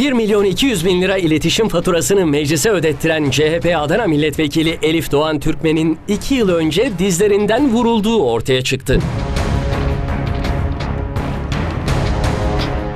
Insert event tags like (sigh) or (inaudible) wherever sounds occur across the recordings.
1 milyon 200 bin lira iletişim faturasını meclise ödettiren CHP Adana Milletvekili Elif Doğan Türkmen'in 2 yıl önce dizlerinden vurulduğu ortaya çıktı.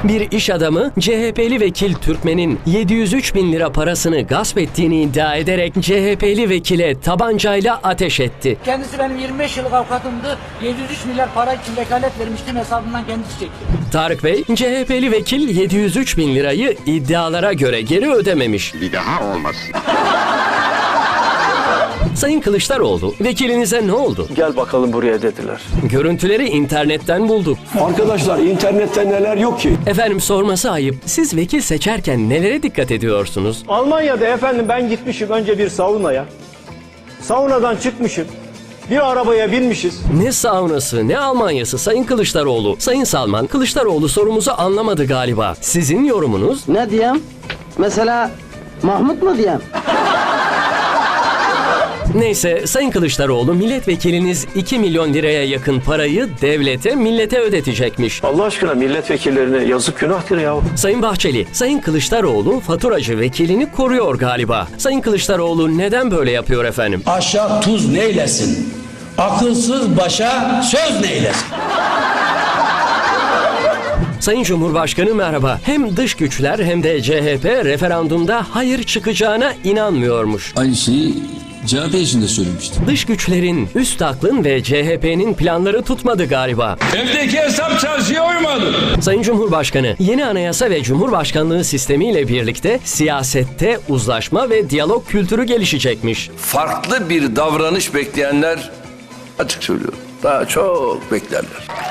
Bir iş adamı CHP'li vekil Türkmen'in 703 bin lira parasını gasp ettiğini iddia ederek CHP'li vekile tabancayla ateş etti. Kendisi benim 25 yıllık avukatımdı. 703 milyar para için vekalet vermiştim hesabından kendisi çekti. Tarık Bey, CHP'li vekil 703 bin lirayı iddialara göre geri ödememiş. Bir daha olmasın. (laughs) Sayın Kılıçdaroğlu, vekilinize ne oldu? Gel bakalım buraya dediler. Görüntüleri internetten bulduk. Arkadaşlar internette neler yok ki? Efendim sorması ayıp. Siz vekil seçerken nelere dikkat ediyorsunuz? Almanya'da efendim ben gitmişim önce bir saunaya. Saunadan çıkmışım. Bir arabaya binmişiz. Ne saunası, ne Almanyası Sayın Kılıçdaroğlu. Sayın Salman, Kılıçdaroğlu sorumuzu anlamadı galiba. Sizin yorumunuz? Ne diyeyim? Mesela Mahmut mu diyeyim? Neyse Sayın Kılıçdaroğlu milletvekiliniz 2 milyon liraya yakın parayı devlete, millete ödetecekmiş. Allah aşkına milletvekillerine yazık günahtır ya. Sayın Bahçeli, Sayın Kılıçdaroğlu faturacı vekilini koruyor galiba. Sayın Kılıçdaroğlu neden böyle yapıyor efendim? Aşağı tuz neylesin? Akılsız başa söz neylesin? Sayın Cumhurbaşkanı merhaba. Hem dış güçler hem de CHP referandumda hayır çıkacağına inanmıyormuş. Aynı şeyi CHP için de söylemiştim. Dış güçlerin, üst aklın ve CHP'nin planları tutmadı galiba. Evdeki hesap çarşıya uymadı. Sayın Cumhurbaşkanı, yeni anayasa ve cumhurbaşkanlığı sistemiyle birlikte siyasette uzlaşma ve diyalog kültürü gelişecekmiş. farklı bir davranış bekleyenler açık söylüyorum. Daha çok beklerler.